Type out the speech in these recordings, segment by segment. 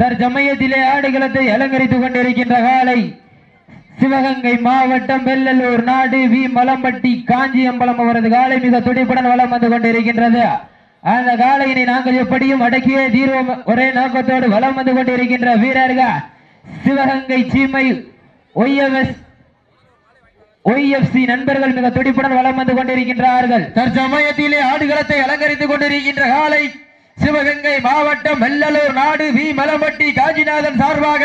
தற்சமயத்திலே ஆடுகளத்தை அலங்கரித்துக் கொண்டிருக்கின்ற காலை சிவகங்கை மாவட்டம் வெள்ளலூர் நாடு வி. மலம்பட்டி காஞ்சியம்பலம் அவரது காலை மிக துடிப்புடன் வளம் வந்து கொண்டிருக்கின்றது. அந்த காலையினை நாங்கள் எப்படியும் அடக்கியே தீர்வோம். ஒரே நோக்கத்தோடு வலம் வந்து கொண்டிருக்கின்ற வீரர்கள் சிவகங்கை சீமை ஒய்எம்எஸ் ஒய்எஃப்சி நண்பர்கள் மிக துடிப்புடன் வளம் வந்து கொண்டிருக்கின்றார்கள். தற்சமயத்திலே ஆடுகளத்தை அலங்கரித்துக் கொண்டிருக்கின்ற காலை சிவகங்கை மாவட்டம் வெள்ளலூர் நாடு வி. மலம்பட்டி காஞ்சிநாதன் சார்பாக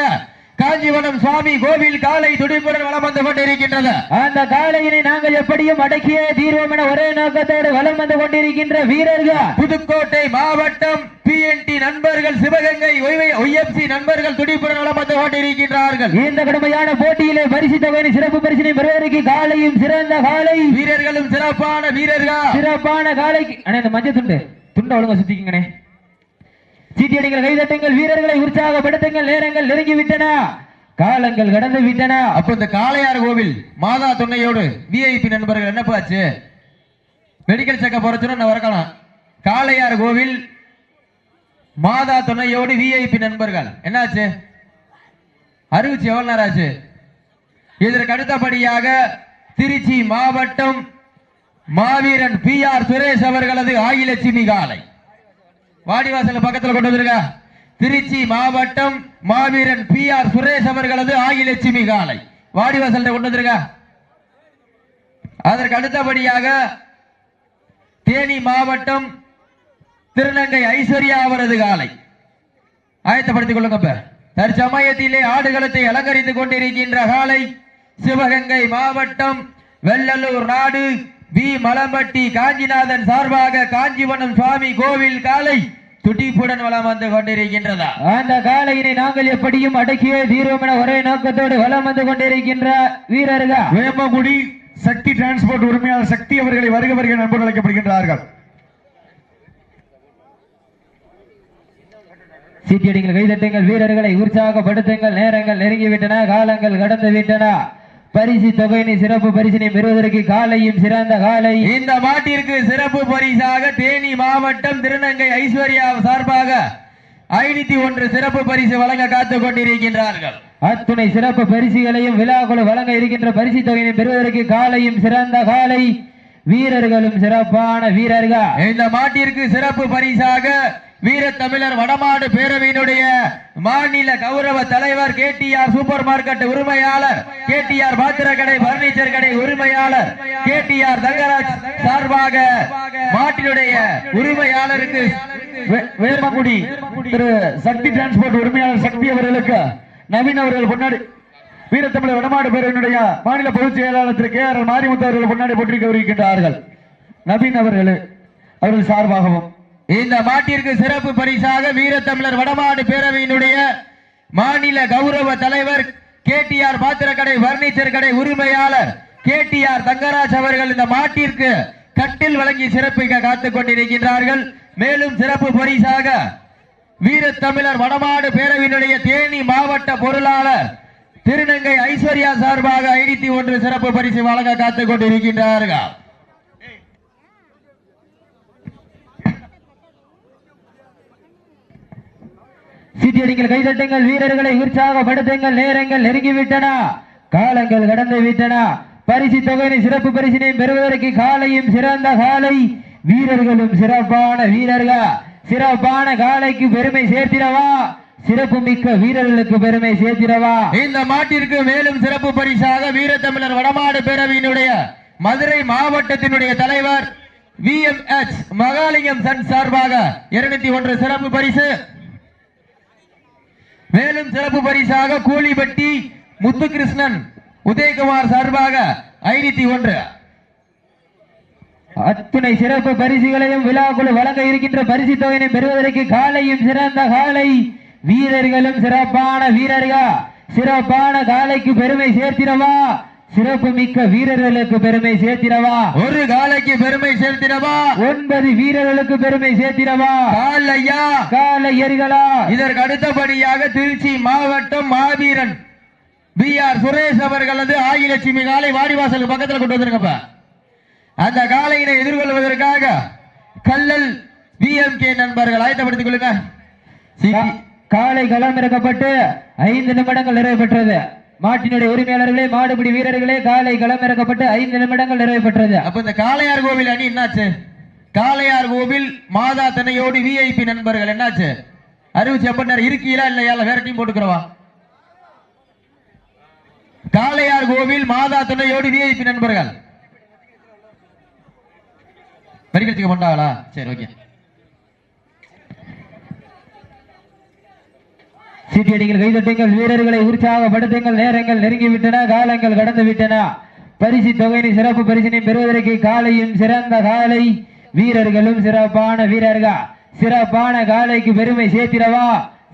காஞ்சிவனம் சுவாமி கோவில் காலை துடிப்புடன் வலம் வந்து கொண்டிருக்கின்றது. அந்த காலையினை நாங்கள் எப்படியும் அடக்கியே தீர்வோம் என ஒரே நோக்கத்தோடு வலம் வந்து கொண்டிருக்கின்ற வீரர்கள். புதுக்கோட்டை மாவட்டம் பிஎன்டி நண்பர்கள் சிவகங்கை ஒய்எஃப்சி நண்பர்கள் துடிப்புடன் வலம் வந்து கொண்டிருக்கின்றார்கள். இந்த கடுமையான போட்டியிலே பரிசு தொகை சிறப்பு பரிசினை பெறுவதற்கு காலையும் சிறந்த காலை வீரர்களும் சிறப்பான வீரர்கள்? சிறப்பான காலைக்கு அண்ணே இந்த மஞ்சள் துண்டு துண்டை ஒழுங்கா சுத்திக்கங்கண்ணே. சீட்டியடிகள் கைதட்டுங்கள் வீரர்களை உற்சாகப்படுத்துங்கள் நேரங்கள் நெருங்கி விட்டன காலங்கள் கடந்து விட்டன அப்ப இந்த காளையார் கோவில் மாதா துணையோடு விஐபி நண்பர்கள் என்னப்பா ஆச்சு மெடிக்கல் செக்கப் போறச்சுன்னு நான் வரக்கலாம். காளையார் கோவில் மாதா துணையோடு விஐபி நண்பர்கள். என்னாச்சு? அறிவிச்சு எவ்வளவு நேரம் ஆச்சு? இதற்கு அடுத்தபடியாக திருச்சி மாவட்டம் மாவீரன் பி ஆர் சுரேஷ் அவர்களது ஆயிலட்சுமி காலை வாடிவாசல் பக்கத்தில் கொண்டு வந்துருங்க. திருச்சி மாவட்டம் மாவீரன் பி ஆர் சுரேஷ் அவர்களது ஆகிலட்சுமி காலை. வாடிவாசல் கொண்டு வந்துருங்க. அதற்கு அடுத்தபடியாக தேனி மாவட்டம் திருநங்கை ஐஸ்வர்யா அவரது காலை. ஆயத்தப்படுத்திக் கொள்ளுங்க தற்சமயத்திலே ஆடுகளத்தை அலங்கரித்துக் கொண்டிருக்கின்ற காலை சிவகங்கை மாவட்டம் வெள்ளலூர் நாடு. வி. மலம்பட்டி காஞ்சிநாதன் சார்பாக காஞ்சிவனம் சுவாமி கோவில் காலை துடிப்புடன் வலம் வந்து கொண்டிருக்கின்றதா? அந்த காலையினை நாங்கள் எப்படியும் அடக்கியே தீர்வோம் என ஒரே நோக்கத்தோடு வலம் வந்து கொண்டிருக்கின்ற வீரர்கள்? வேப்பங்குடி சக்தி டிரான்ஸ்போர்ட் உரிமையாளர் சக்தி அவர்களை வருக வருக நண்பர்கள் அழைக்கப்படுகின்றார்கள். சீட்டியடிங்கள் கைதட்டுங்கள் வீரர்களை உற்சாகப்படுத்துங்கள் நேரங்கள் நெருங்கி விட்டன காலங்கள் கடந்து விட்டன. பரிசு தொகையினை சிறப்பு பரிசினை பெறுவதற்கு காலையும் சிறந்த காலை. இந்த மாட்டிற்கு சிறப்பு பரிசாக தேனி மாவட்டம் திருநங்கை ஐஸ்வர்யா சார்பாக ஐநூத்தி ஒன்று சிறப்பு பரிசு வழங்க காத்துக் கொண்டிருக்கின்றார்கள். அத்துணை சிறப்பு பரிசுகளையும் விழாக்குழு வழங்க இருக்கின்ற பரிசு தொகையினை பெறுவதற்கு காலையும் சிறந்த காலை. வீரர்களும் சிறப்பான வீரர்கள். இந்த மாட்டிற்கு சிறப்பு பரிசாக வீர தமிழர் வடமாடு பேரவையினுடைய மாநில கௌரவ தலைவர் கேடிஆர் சூப்பர் மார்க்கெட் உரிமையாளர் கேடிஆர் பாத்திர கடை பர்னிச்சர் கடை உரிமையாளர் கேடிஆர் தங்கராஜ் சார்பாக மாட்டினுடைய உரிமையாளருக்கு வே- வேர்மக்குடி திரு சக்தி டிரான்ஸ்போர்ட் உரிமையாளர் சக்தி அவர்களுக்கு நவீன் அவர்கள் முன்னாடி வீரத்தமிழர் வடமாடு பேரவையினுடைய மாநில பொதுச் செயலாளர் திரு கே ஆர் மாரிமுத்து அவர்கள் முன்னாடி போட்டிருக்க வருகின்றார்கள் நவீன் அவர்கள் அவர்கள் சார்பாகவும் இந்த மாட்டிற்கு சிறப்பு பரிசாக வீரத்தமிழர் வடமாடு பேரவையினுடைய மாநில கௌரவ தலைவர் கேடிஆர் பாத்திரக்கடை பர்னிச்சர் கடை உரிமையாளர் கேடிஆர் தங்கராஜ் அவர்கள் இந்த மாட்டிற்கு கட்டில் வழங்கி சிறப்பிக்க காத்துக் கொண்டிருக்கின்றார்கள். மேலும் சிறப்பு பரிசாக வீரத்தமிழர் வடமாடு பேரவையினுடைய தேனி மாவட்ட பொருளாளர் திருநங்கை ஐஸ்வர்யா சார்பாக ஐநூத்தி ஒன்று சிறப்பு பரிசு வழங்க காத்துக் கொண்டிருக்கின்றார்கள். சீட்டியடிங்கள் கைதட்டுங்கள் வீரர்களை உற்சாகப்படுத்துங்கள் நேரங்கள் நெருங்கிவிட்டன. காலங்கள் கடந்து விட்டன பரிசு தொகையினை சிறப்பு பரிசினையும் பெறுவதற்கு காலையும் சிறந்த காலை. வீரர்களும் சிறப்பான வீரர்கள். சிறப்பான காலைக்கு பெருமை சேர்த்திடவா? சிறப்பு மிக்க வீரர்களுக்கு பெருமை சேர்த்திடவா? இந்த மாட்டிற்கு மேலும் சிறப்பு பரிசாக வீரத்தமிழர் வடமாடு பேரவையினுடைய மதுரை மாவட்டத்தினுடைய தலைவர் V M H Mahalingam son சார்பாக இருநூத்தி ஒன்று சிறப்பு பரிசு. மேலும் சிறப்பு பரிசாக கூலிபட்டி முத்துகிருஷ்ணன் உதயகுமார் சார்பாக ஐநூத்தி ஒன்று. அத்துணை சிறப்பு பரிசுகளையும் விழாக்குழு வழங்க இருக்கின்ற பரிசு தொகையினை பெறுவதற்கு காலையும் சிறந்த காலை வீரர்களும் சிறப்பான வீரர்கள். சிறப்பான காலைக்கு பெருமை சேர்த்திடவா? சிறப்பு மிக்க வீரர்களுக்கு பெருமை சேர்த்திடவா? ஒரு காலைக்கு பெருமை சேர்த்திடவா? ஒன்பது வீரர்களுக்கு பெருமை சேர்த்திடவா? கால் ஐயா காலையர்களா இதற்கு அடுத்தபடியாக திருச்சி மாவட்டம் மாவீரன் பி ஆர் சுரேஷ் அவர்களது ஆயிலட்சுமி காலை வாடிவாசல் பக்கத்துல கொண்டு வந்திருக்கப்ப அந்த காலையினை எதிர்கொள்வதற்காக கல்லல் பிஎம்கே நண்பர்கள் ஆயத்தப்படுத்திக் கொள்ளுங்க. காலை களமிறக்கப்பட்டு ஐந்து நிமிடங்கள் நிறைவு பெற்றது. மாட்டினுடைய உரிமையாளர்களே மாடுபிடி வீரர்களே காலை களமிறக்கப்பட்டு ஐந்து நிமிடங்கள் நிறைவு பெற்றது. அப்ப இந்த காளையார் கோவில் அணி என்னாச்சு? காளையார் கோவில் மாதா தன்னையோடு விஐபி நண்பர்கள் என்னாச்சு? அறிவிச்சு எப்ப இருக்கீங்களா இல்லையா? வேற டீம் போட்டுக்கிறவா? காளையார் கோவில் மாதா துணையோடு விஐபி நண்பர்கள். பரிகரிச்சுக்க மாட்டாங்களா சரி ஓகே சீட்டியடிகள் கைதட்டுங்கள் வீரர்களை உற்சாகப்படுத்துங்கள் நேரங்கள் நெருங்கி விட்டன காலங்கள் கடந்து விட்டன பரிசு தொகையினை சிறப்பு பரிசினை பெறுவதற்கு காலையும் சிறந்த காலை வீரர்களும் சிறப்பான வீரர்கள். சிறப்பான காலைக்கு பெருமை சேர்த்திடவா?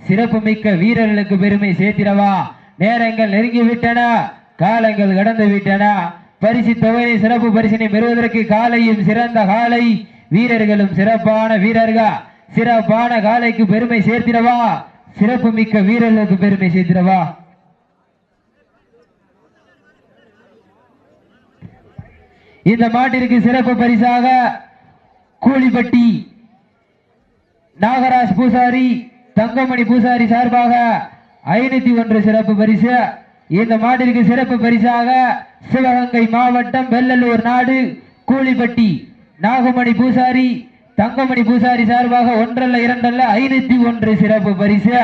சிறப்பு மிக்க வீரர்களுக்கு பெருமை சேர்த்திடவா? நேரங்கள் நெருங்கி விட்டன காலங்கள் கடந்து விட்டன பரிசு தொகையினை சிறப்பு பரிசினை பெறுவதற்கு காலையும் சிறந்த காலை வீரர்களும் சிறப்பான வீரர்கள். சிறப்பான காலைக்கு பெருமை சேர்த்திடவா? சிறப்பு மிக்க வீரர்களுக்கு பெருமை சேர்த்திடவா இந்த மாட்டிற்கு சிறப்பு பரிசாக கூலிப்பட்டி நாகராஜ் பூசாரி தங்கமணி பூசாரி சார்பாக ஐநூத்தி ஒன்று சிறப்பு பரிசு. இந்த மாட்டிற்கு சிறப்பு பரிசாக சிவகங்கை மாவட்டம் வெள்ளலூர் நாடு கூலிப்பட்டி நாகமணி பூசாரி தங்கமணி பூசாரி சார்பாக ஒன்றல்ல இரண்டல்ல ஐநூத்தி ஒன்று சிறப்பு பரிசு.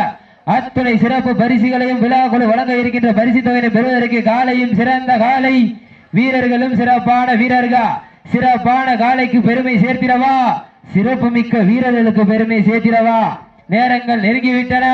அத்துணை சிறப்பு பரிசுகளையும் விழாக்குழு வழங்க இருக்கின்ற பரிசு தொகையை பெறுவதற்கு காலையும் சிறந்த காலை. வீரர்களும் சிறப்பான வீரர்கள். சிறப்பான காலைக்கு பெருமை சேர்த்திடவா? சிறப்பு மிக்க வீரர்களுக்கு பெருமை சேர்த்திடவா? நேரங்கள் நெருங்கிவிட்டன.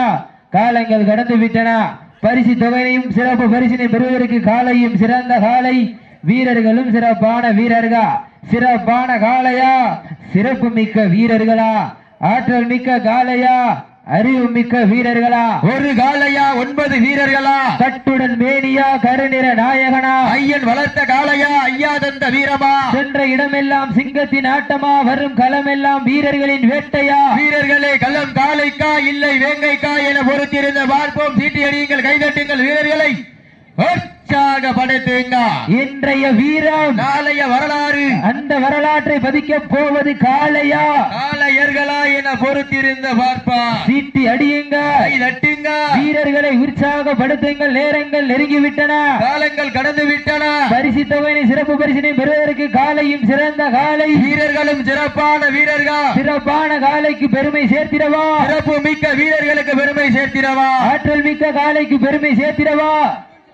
காலங்கள் கடந்து விட்டன பரிசு தொகையையும் சிறப்பு பரிசினை பெறுவதற்கு காலையும் சிறந்த காலை. வீரர்களும் சிறப்பான வீரர்கள். சிறப்பான காளையா? சிறப்பு மிக்க வீரர்களா? ஆற்றல் மிக்க காளையா? அறிவு மிக்க வீரர்களா? ஒரு காளையா ஒன்பது வீரர்களா? கட்டுடன் மேனியா கருநிற நாயகனா? ஐயன் வளர்த்த காளையா ஐயா தந்த வீரமா? சென்ற இடமெல்லாம் சிங்கத்தின் ஆட்டமா? வரும் களமெல்லாம் வீரர்களின் வேட்டையா? வீரர்களே கள்ளம் காளைக்கா இல்லை வேங்கைக்கா என பொறுத்திருந்த பார்ப்போம் சீட்டி அடியுங்கள் கைதட்டுங்கள் வீரர்களை. உற்சாகப்படுத்துங்க இன்றைய வீரம் நாளைய வரலாறு. அந்த வரலாற்றை பதிக்க போவது காளையா? காளையர்களா என பொறுத்திருந்த பார்ப்பா. சீட்டி அடியுங்க. தட்டுங்க. வீரர்களை உற்சாகப்படுத்துங்கள். நேரங்கள் நெருங்கிவிட்டன. காலங்கள் கடந்து விட்டன பரிசு தொகையினை சிறப்பு பரிசினை பெறுவதற்கு காலையும் சிறந்த காலை வீரர்களும் சிறப்பான வீரர்கள். சிறப்பான காலைக்கு பெருமை சேர்த்திடவா? சிறப்பு மிக்க வீரர்களுக்கு பெருமை சேர்த்திடவா? ஆற்றல் மிக்க காலைக்கு பெருமை சேர்த்திடவா?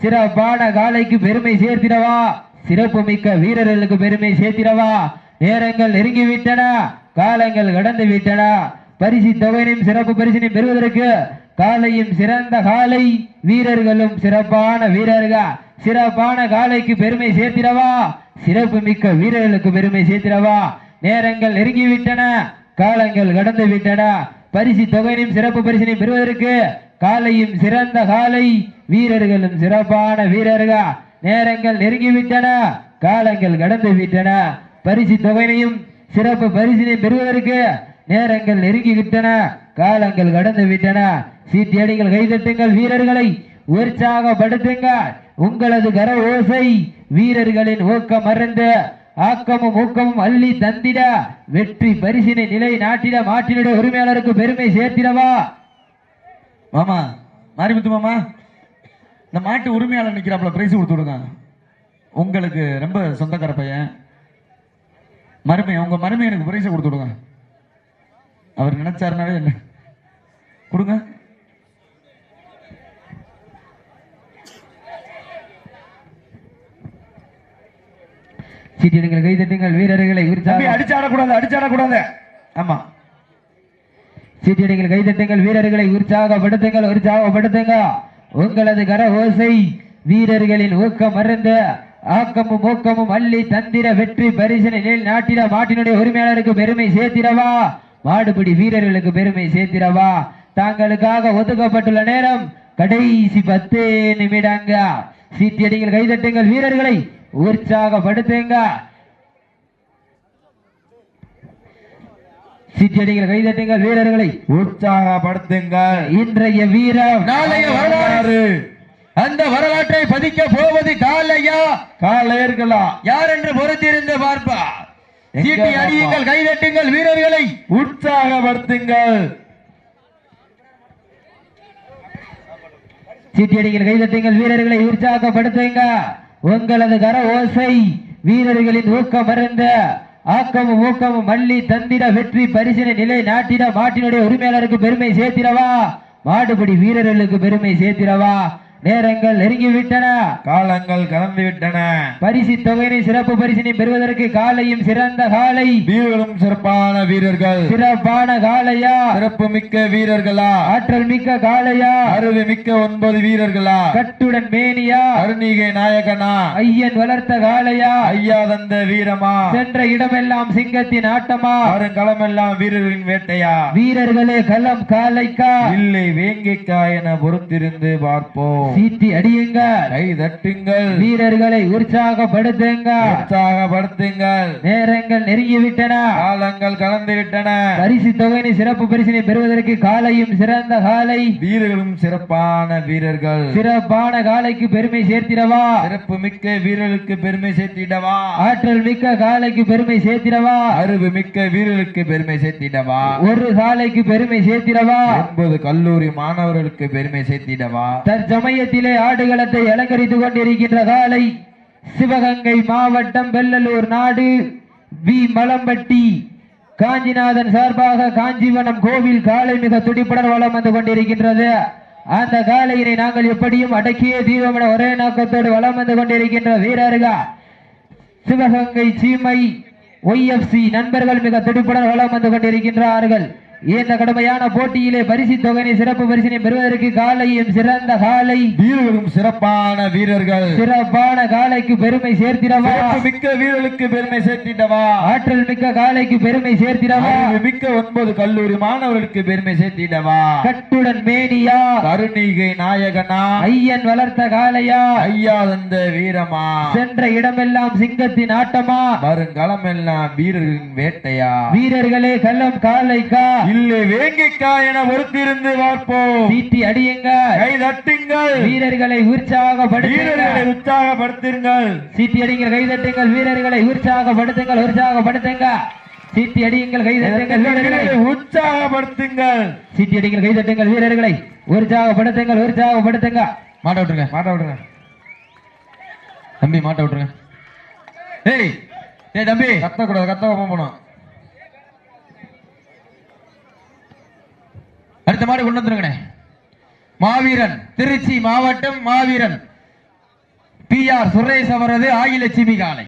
சிறப்பான காலைக்கு பெருமை சேர்த்திடவா? சிறப்பு மிக்க வீரர்களுக்கு பெருமை சேர்த்திடவா? நேரங்கள் நெருங்கிவிட்டன காலங்கள் கடந்து விட்டன பரிசு தொகையினையும் சிறப்பு பரிசினை பெறுவதற்கு காலையும் சிறந்த காலை வீரர்களும் சிறப்பான வீரர்கள். சிறப்பான காலைக்கு பெருமை சேர்த்திடவா? சிறப்பு மிக்க வீரர்களுக்கு பெருமை சேர்த்திடவா? நேரங்கள் நெருங்கிவிட்டன காலங்கள் கடந்து விட்டன பரிசு தொகையினையும் சிறப்பு பரிசினை பெறுவதற்கு காலையும் சிறந்த காலை வீரர்களும் சிறப்பான வீரர்கள். நேரங்கள் நெருங்கிவிட்டன காலங்கள் கடந்து விட்டன பரிசு தொகையினையும் சிறப்பு பரிசினை பெறுவதற்கு நேரங்கள் நெருங்கிவிட்டன காலங்கள் கடந்து விட்டன சீட்டியடிகள் கைதட்டுங்கள் வீரர்களை உற்சாகப்படுத்துங்கள். உங்களது கர ஓசை வீரர்களின் ஊக்கம் மறந்து ஆக்கமும் ஊக்கமும் அள்ளி தந்திட வெற்றி பரிசினை நிலை நாட்டிட மாற்றினிட உரிமையாளருக்கு பெருமை சேர்த்திடவா? மாமா மாரிமுத்து மாமா இந்த மாட்டு உரிமையாளர் நிக்கிறாப்புல பிரைஸ் கொடுத்து விடுங்க. உங்களுக்கு ரொம்ப சொந்தக்கார பையன். மருமை உங்க மருமை எனக்கு பிரைஸ் கொடுத்து விடுங்க. அவர் நினைச்சாருனாவே என்ன? கொடுங்க. சீட்டியடிகள் கைதட்டுங்கள் வீரர்களை அடிச்சாடக்கூடாது அடிச்சாடக்கூடாது ஆமா. சீட்டியடிகள் கைதட்டுங்கள் வீரர்களை உற்சாகப்படுத்துங்கள் உற்சாகப்படுத்துங்க. உங்களது கர ஓசை வீரர்களின் ஊக்கம் மறந்து ஆக்கமும் ஊக்கமும் அள்ளி தந்திர வெற்றி பரிசனை நாட்டிட மாட்டினுடைய உரிமையாளருக்கு பெருமை சேர்த்திடவா? மாடுபிடி வீரர்களுக்கு பெருமை சேர்த்திடவா? தாங்களுக்காக ஒதுக்கப்பட்டுள்ள நேரம் கடைசி பத்து நிமிடங்க. சீட்டியடிகள் கைதட்டுங்கள் வீரர்களை உற்சாகப்படுத்துங்க. சீட்டியடிகள் கைதட்டுங்கள் வீரர்களை. உற்சாகப்படுத்துங்கள். இன்றைய வீரம். நாளைய வரலாறு. அந்த வரலாற்றை பதிக்க போவது காலையா? காளையர்களா யார் என்று பொறுத்திருந்து பார்ப்பா சீட்டி? அடியுங்கள் கைதட்டுங்கள் வீரர்களை. உற்சாகப்படுத்துங்கள். சீட்டியடிகள் கைதட்டுங்கள் வீரர்களை உற்சாகப்படுத்துங்க உங்களது கர ஓசை வீரர்களின் ஊக்கம் மருந்த ஆக்கமும் ஊக்கமும் மல்லி தந்திட வெற்றி பரிசின நிலை நாட்டிட மாட்டினுடைய உரிமையாளருக்கு பெருமை சேர்த்திடவா? மாடுபடி வீரர்களுக்கு பெருமை சேர்த்திடவா? நேரங்கள் நெருங்கிவிட்டன. காலங்கள் கலந்து விட்டன பரிசு தொகையினை சிறப்பு பரிசினை பெறுவதற்கு காலையும் சிறந்த காலை. வீரர்களும் சிறப்பான வீரர்கள். சிறப்பான காலையா? சிறப்பு மிக்க வீரர்களா? ஆற்றல் மிக்க காலையா? அருவி மிக்க ஒன்பது வீரர்களா? கட்டுடன் மேனியா? அருணிகை நாயகனா? ஐயன் வளர்த்த காலையா? ஐயா தந்த வீரமா? சென்ற இடமெல்லாம் சிங்கத்தின் ஆட்டமா? வருங்களமெல்லாம் வீரர்களின் வேட்டையா? வீரர்களே களம் காலைக்கா? இல்லை வேங்கிக்கா என பொறுத்திருந்து பார்ப்போம். சீட்டி அடியுங்க கை தட்டுங்கள். வீரர்களை உற்சாகப்படுத்துங்க உற்சாகப்படுத்துங்கள். நேரங்கள் நெருங்கிவிட்டன. காலங்கள் கலந்து விட்டன பரிசு தொகையினை சிறப்பு பரிசினை பெறுவதற்கு காலையும் சிறந்த காலை. வீரர்களும் சிறப்பான வீரர்கள். சிறப்பான காலைக்கு பெருமை சேர்த்திடவா? சிறப்பு மிக்க வீரர்களுக்கு பெருமை சேர்த்திடவா? ஆற்றல் மிக்க காலைக்கு பெருமை சேர்த்திடவா? அறிவு மிக்க வீரர்களுக்கு பெருமை சேர்த்திடவா? ஒரு காலைக்கு பெருமை சேர்த்திடவா? ஒன்பது கல்லூரி மாணவர்களுக்கு பெருமை சேர்த்திடவா? தற்சமயத்திலே ஆடுகளத்தை அலங்கரித்து கொண்டிருக்கின்ற காலை சிவகங்கை மாவட்டம் வெள்ளலூர் நாடு வி. மலம்பட்டி. காஞ்சிநாதன் சார்பாக காஞ்சிவனம் கோவில் காலை மிக துடிப்புடன் வளம் வந்து கொண்டிருக்கின்றது. அந்த காலையினை நாங்கள் எப்படியும் அடக்கியே தீபம் என ஒரே நோக்கத்தோடு வளம் வந்து கொண்டிருக்கின்ற வீரர்கள் சிவகங்கை சீமை ஒய்எஃப்சி நண்பர்கள் மிக துடிப்புடன் வளம் வந்து கொண்டிருக்கின்றார்கள். இந்த கடுமையான போட்டியிலே பரிசு தொகையை சிறப்பு பரிசினை பெறுவதற்கு காலையும் சிறந்த காலை. வீரர்களும் சிறப்பான வீரர்கள். சிறப்பான காலைக்கு பெருமை சேர்த்திடவா? மிக்க வீரர்களுக்கு பெருமை சேர்த்திடவா? ஆற்றல் மிக்க காலைக்கு பெருமை சேர்த்திடவா? மிக்க ஒன்பது கல்லூரி மாணவர்களுக்கு பெருமை சேர்த்திடவா? கட்டுடன் மேனியா? கருணிகை நாயகனா? ஐயன் வளர்த்த காலையா ஐயா தந்த வீரமா? சென்ற இடமெல்லாம் சிங்கத்தின் ஆட்டமா? வருங்களமெல்லாம் வீரர்களின் வேட்டையா? வீரர்களே கள்ளம் காலைக்கா இல்லை வேங்கிக்கா என பொறுத்திருந்து பார்ப்போம். சீட்டி அடியுங்க கை தட்டுங்கள் வீரர்களை உற்சாகப்படுத்துங்க வீரர்களை உற்சாகப்படுத்துங்கள். சீட்டி அடிங்கள் கைதட்டுங்கள் வீரர்களை உற்சாகப்படுத்துங்கள் உற்சாகப்படுத்துங்க சீட்டி அடியுங்கள் கைதட்டுங்கள் வீரர்களை. வீரர்களை உற்சாகப்படுத்துங்கள். சீட்டி அடிங்கள் கைதட்டுங்கள் வீரர்களை. உற்சாகப்படுத்துங்கள் உற்சாகப்படுத்துங்க மாட்ட விட்டுருங்க மாட்ட விடுங்க தம்பி மாட்ட விட்டுருங்க. ஏய் ஏய் தம்பி. கத்தக்கூடாது கத்த போகணும் அடுத்த மாடு கொண்டு வந்துருங்கண்ணே. மாவீரன் திருச்சி மாவட்டம் மாவீரன். பி ஆர் சுரேஷ் அவரது ஆகிலட்சுமி காலை.